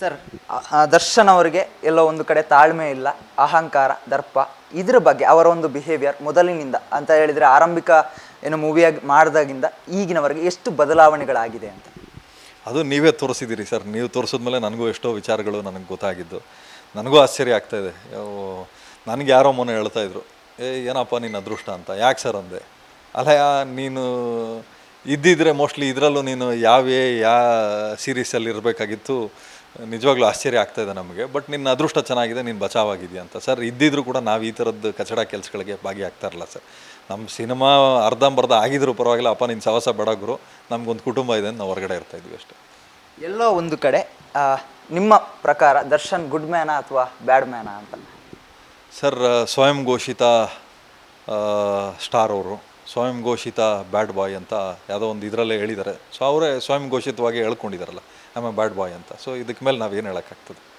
Sir Darshan ಅವರಿಗೆ ಎಲ್ಲೋ ಒಂದು ಕಡೆ ತಾಳ್ಮೆ ಇಲ್ಲ, ಅಹಂಕಾರ, ದರ್ಪ, ಇದ್ರ ಬಗ್ಗೆ ಅವರ ಒಂದು ಬಿಹೇವಿಯರ್ ಮೊದಲಿನಿಂದ ಅಂತ ಹೇಳಿದರೆ ಆರಂಭಿಕ, ಏನು ಮೂವಿಯಾಗಿ ಮಾಡಿದಾಗಿಂದ ಈಗಿನವರೆಗೆ ಎಷ್ಟು ಬದಲಾವಣೆಗಳಾಗಿದೆ ಅಂತ? ಅದು ನೀವೇ ತೋರಿಸಿದ್ದೀರಿ ಸರ್. ನೀವು ತೋರಿಸಿದ್ಮೇಲೆ ನನಗೂ ಎಷ್ಟೋ ವಿಚಾರಗಳು ನನಗೆ ಗೊತ್ತಾಗಿದ್ದು. ನನಗೂ ಆಶ್ಚರ್ಯ ಆಗ್ತಾ ಇದೆ. ನನಗೆ ಯಾರೋ ಮೊನ್ನೆ ಹೇಳ್ತಾ ಇದ್ರು, ಏ, ಏನಪ್ಪ ನಿನ್ನ ಅದೃಷ್ಟ ಅಂತ? ಯಾಕೆ ಸರ್ ಅಂದೆ? ಅಲ್ಲ ನೀನು ಇದ್ದಿದ್ರೆ ಮೋಸ್ಟ್ಲಿ ಇದರಲ್ಲೂ ನೀನು ಯಾವೇ ಯಾ ಸೀರೀಸಲ್ಲಿ ಇರಬೇಕಾಗಿತ್ತು ನಿಜವಾಗ್ಲೂ ಆಶ್ಚರ್ಯ ಆಗ್ತಾ ಇದೆ ನಮಗೆ. ಬಟ್ ನಿನ್ನ ಅದೃಷ್ಟ ಚೆನ್ನಾಗಿದೆ ನೀನು ಬಚಾವಾಗಿದೆಯಾ ಅಂತ. ಸರ್ ಇದ್ದಿದ್ರು ಕೂಡ ನಾವು ಈ ಥರದ್ದು ಕಚಡ ಕೆಲಸಗಳಿಗೆ ಭಾಗಿಯಾಗ್ತಾ ಇರಲ್ಲ ಸರ್. ನಮ್ಮ ಸಿನಿಮಾ ಅರ್ಧಂಬರ್ಧ ಆಗಿದ್ರು ಪರವಾಗಿಲ್ಲ ಅಪ್ಪ ನಿನ್ನ ಸವಸ ಬಡಗರು ನಮ್ಗೊಂದು ಕುಟುಂಬ ಇದೆ ಅಂತ ನಾವು ಹೊರಗಡೆ ಇರ್ತಾ ಇದ್ವಿ ಅಷ್ಟೇ. ಎಲ್ಲೋ ಒಂದು ಕಡೆ ನಿಮ್ಮ ಪ್ರಕಾರ ದರ್ಶನ್ ಗುಡ್ ಮ್ಯಾನ ಅಥವಾ ಬ್ಯಾಡ್ ಮ್ಯಾನ ಅಂತ? ಸರ್ ಸ್ವಯಂ ಘೋಷಿತ ಸ್ಟಾರ್ ಅವರು. ಸ್ವಯಂ ಘೋಷಿತ ಬ್ಯಾಡ್ ಬಾಯ್ ಅಂತ ಯಾವುದೋ ಒಂದು ಇದರಲ್ಲೇ ಹೇಳಿದ್ದಾರೆ. ಸೊ ಅವರೇ ಸ್ವಯಂ ಘೋಷಿತವಾಗಿ ಹೇಳ್ಕೊಂಡಿದ್ದಾರಲ್ಲ ಆಮೇಲೆ ಬ್ಯಾಡ್ ಬಾಯ್ ಅಂತ. ಸೊ ಇದಕ್ಕೆ ಮೇಲೆ ನಾವೇನು ಹೇಳೋಕ್ಕಾಗ್ತದೆ?